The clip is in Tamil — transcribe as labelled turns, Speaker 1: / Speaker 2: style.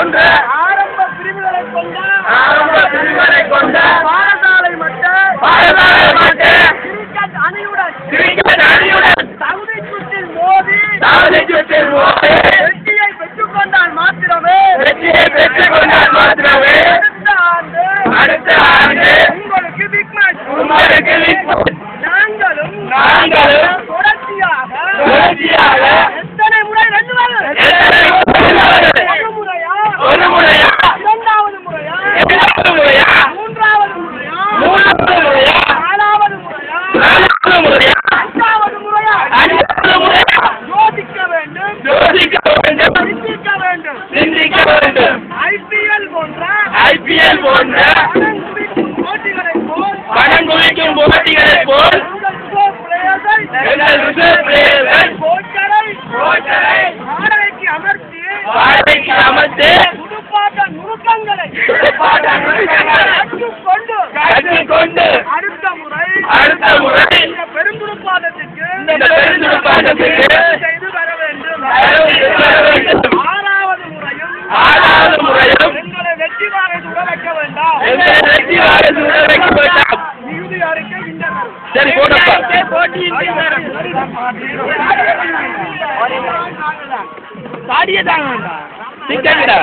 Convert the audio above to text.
Speaker 1: போன்ற ஆரம்ப பிரிவுகளை கொண்ட
Speaker 2: ஆரம்ப பிரிவினை கொண்ட
Speaker 1: பாடசாலை மட்ட
Speaker 2: பாரதாளமற்ற
Speaker 1: கிரிக்கெட் அணியுடன்
Speaker 2: கிரிக்கெட் அணியுடன்
Speaker 1: தகுதி சுற்றில் மோதி
Speaker 2: தகுதி சுற்றில் மோதி
Speaker 1: வெற்றியை பெற்றுக் கொண்டால் மாத்திரமே
Speaker 2: வெற்றியை பெற்றுக் கொண்டால் மாத்திரமே
Speaker 1: அடுத்த ஆண்டு
Speaker 2: அடுத்த ஆண்டு
Speaker 1: உங்களுக்கு பிக் மேட்ச்
Speaker 2: உங்களுக்கு விற்பனை.
Speaker 1: நாங்களும்
Speaker 2: நாங்களும்
Speaker 1: தொடர்ச்சியாக
Speaker 2: தொடர்ச்சியாக
Speaker 1: எத்தனை முறை வெல்லுவது ஐபிஎல் போன்ற
Speaker 2: ஐபிஎல் போன்ற
Speaker 1: பணம் குவிக்கும் போட்டிகளை போல்
Speaker 2: எங்கள் ரிசர்வ் சரி போட்டப்பா.
Speaker 1: சாடியே தாங்க
Speaker 2: சிக்கன்டா